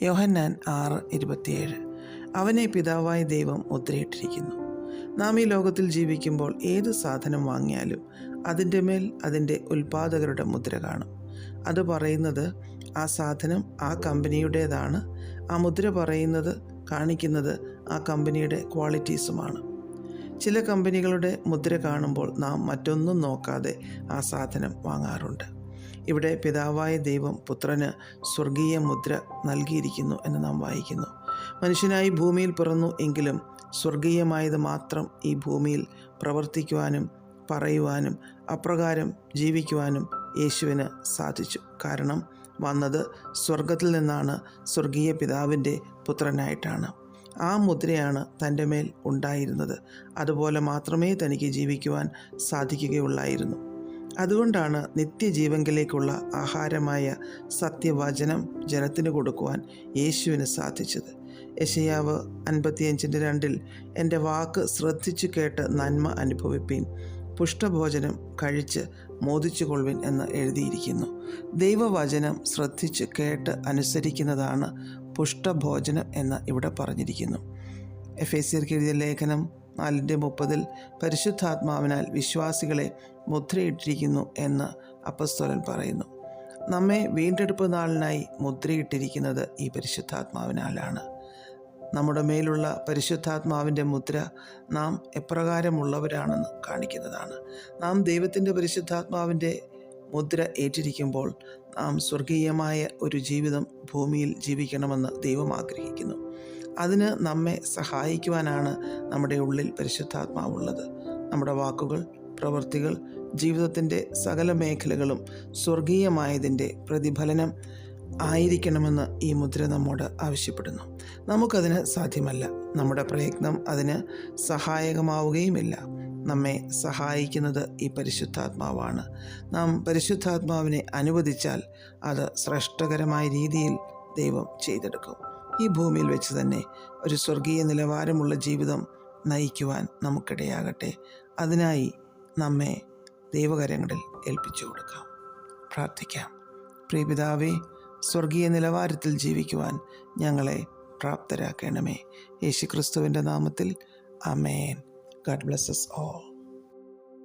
യോഹന്നാൻ ആറ് ഇരുപത്തിയേഴ്. അവനെ പിതാവായ ദൈവം മുദ്രയിട്ടിരിക്കുന്നു. നാം ഈ ലോകത്തിൽ ജീവിക്കുമ്പോൾ ഏത് സാധനം വാങ്ങിയാലും അതിന്റെ മേൽ അതിന്റെ ഉൽപാദകരുടെ മുദ്ര കാണും. അത് പറയുന്നത് ആ സാധനം ആ കമ്പനിയുടേതാണ്. ആ മുദ്ര പറയുന്നത് കാണിക്കുന്നത് ആ കമ്പനിയുടെ ക്വാളിറ്റീസുമാണ്. ചില കമ്പനികളുടെ മുദ്ര കാണുമ്പോൾ നാം മറ്റൊന്നും നോക്കാതെ ആ സാധനം വാങ്ങാറുണ്ട്. ഇവിടെ പിതാവായ ദൈവം പുത്രന് സ്വർഗീയ മുദ്ര നൽകിയിരിക്കുന്നു എന്ന് നാം വായിക്കുന്നു. മനുഷ്യനായി ഭൂമിയിൽ പിറന്നു എങ്കിലും സ്വർഗീയമായത് മാത്രം ഈ ഭൂമിയിൽ പ്രവർത്തിക്കുവാനും പറയുവാനും അപ്രകാരം ജീവിക്കുവാനും യേശുവിന് സാധിച്ചു. കാരണം വന്നത് സ്വർഗത്തിൽ നിന്നാണ് സ്വർഗീയ പിതാവിന്റെ പുത്രനായിട്ടാണ്. ആ മുദ്രയാണ് തന്റെ മേൽ ഉണ്ടായിരുന്നത്. അതുപോലെ മാത്രമേ തനിക്ക് ജീവിക്കുവാൻ സാധിക്കുകയുള്ളായിരുന്നു. അതുകൊണ്ടാണ് നിത്യജീവങ്കിലേക്കുള്ള ആഹാരമായ സത്യവചനം ജനത്തിന് കൊടുക്കുവാൻ യേശുവിന് സാധിച്ചത്. യശയാവ് അൻപത്തിയഞ്ചിന്റെ രണ്ടിൽ എന്റെ വാക്ക് ശ്രദ്ധിച്ചു കേട്ട് നന്മ അനുഭവിപ്പീൻ പുഷ്ടഭോജനം കഴിച്ച് മോദിച്ചു കൊള്ളുവിൻ എന്ന് എഴുതിയിരിക്കുന്നു. ദൈവവചനം ശ്രദ്ധിച്ച് കേട്ട് അനുസരിക്കുന്നതാണ് പുഷ്ടഭോജനം എന്ന് ഇവിടെ പറഞ്ഞിരിക്കുന്നു. എഫ് എ സിർക്ക് എഴുതിയ ലേഖനം നാലിന്റെ മുപ്പതിൽ പരിശുദ്ധാത്മാവിനാൽ വിശ്വാസികളെ മുദ്രയിട്ടിരിക്കുന്നു എന്ന് അപ്പസ്തോലൻ പറയുന്നു. നമ്മെ വീണ്ടെടുപ്പ് നാളിനായി മുദ്രയിട്ടിരിക്കുന്നത് ഈ പരിശുദ്ധാത്മാവിനാലാണ്. നമ്മുടെ മേലുള്ള പരിശുദ്ധാത്മാവിന്റെ മുദ്ര നാം എപ്രകാരമുള്ളവരാണെന്ന് കാണിക്കുന്നതാണ്. നാം ദൈവത്തിന്റെ പരിശുദ്ധാത്മാവിന്റെ മുദ്ര ഏറ്റിരിക്കുമ്പോൾ നാം സ്വർഗീയമായ ഒരു ജീവിതം ഭൂമിയിൽ ജീവിക്കണമെന്ന് ദൈവം ആഗ്രഹിക്കുന്നു. അതിന് നമ്മെ സഹായിക്കുവാനാണ് നമ്മുടെ ഉള്ളിൽ പരിശുദ്ധാത്മാവുള്ളത്. നമ്മുടെ വാക്കുകൾ പ്രവൃത്തികൾ ജീവിതത്തിന്റെ സകല മേഖലകളും സ്വർഗീയമായതിന്റെ പ്രതിഫലനം ആയിരിക്കണമെന്ന് ഈ മുദ്ര നമ്മോട് ആവശ്യപ്പെടുന്നു. നമുക്കതിന് സാധ്യമല്ല. നമ്മുടെ പ്രയത്നം അതിന് സഹായകമാവുകയുമില്ല. നമ്മെ സഹായിക്കുന്നത് ഈ പരിശുദ്ധാത്മാവാണ്. നാം പരിശുദ്ധാത്മാവിനെ അനുവദിച്ചാൽ അത് ശ്രേഷ്ഠകരമായ രീതിയിൽ ദൈവം ചെയ്തെടുക്കും. ഈ ഭൂമിയിൽ വെച്ച് തന്നെ ഒരു സ്വർഗീയ നിലവാരമുള്ള ജീവിതം നയിക്കുവാൻ നമുക്കിടയാകട്ടെ. അതിനായി നമ്മെ ദൈവകരങ്ങളിൽ ഏൽപ്പിച്ചു കൊടുക്കാം. പ്രാർത്ഥിക്കാം. പ്രിയപിതാവേ സ്വർഗീയ നിലവാരത്തിൽ ജീവിക്കുവാൻ ഞങ്ങളെ പ്രാപ്തരാക്കണമേ. യേശുക്രിസ്തുവിന്റെ നാമത്തിൽ. Amen God blesses all.